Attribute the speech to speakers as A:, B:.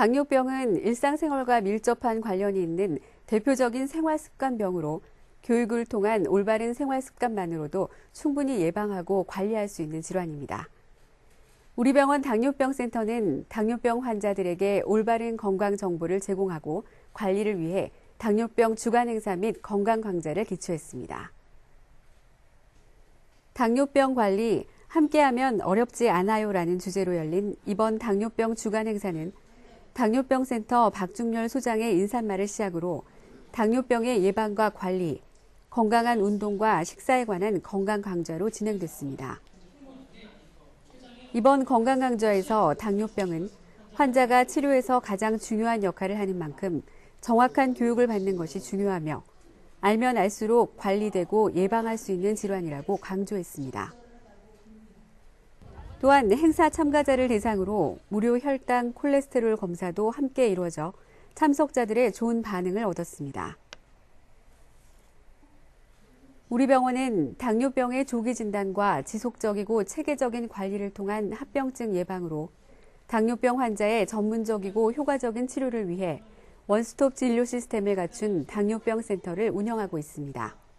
A: 당뇨병은 일상생활과 밀접한 관련이 있는 대표적인 생활습관병으로 교육을 통한 올바른 생활습관만으로도 충분히 예방하고 관리할 수 있는 질환입니다. 우리 병원 당뇨병센터는 당뇨병 환자들에게 올바른 건강 정보를 제공하고 관리를 위해 당뇨병 주간 행사 및 건강 강좌를 기초했습니다. 당뇨병 관리 함께하면 어렵지 않아요라는 주제로 열린 이번 당뇨병 주간 행사는 당뇨병 센터 박중렬 소장의 인사말을 시작으로 당뇨병의 예방과 관리, 건강한 운동과 식사에 관한 건강 강좌로 진행됐습니다. 이번 건강 강좌에서 당뇨병은 환자가 치료에서 가장 중요한 역할을 하는 만큼 정확한 교육을 받는 것이 중요하며 알면 알수록 관리되고 예방할 수 있는 질환이라고 강조했습니다. 또한 행사 참가자를 대상으로 무료 혈당 콜레스테롤 검사도 함께 이루어져 참석자들의 좋은 반응을 얻었습니다. 우리 병원은 당뇨병의 조기 진단과 지속적이고 체계적인 관리를 통한 합병증 예방으로 당뇨병 환자의 전문적이고 효과적인 치료를 위해 원스톱 진료 시스템을 갖춘 당뇨병 센터를 운영하고 있습니다.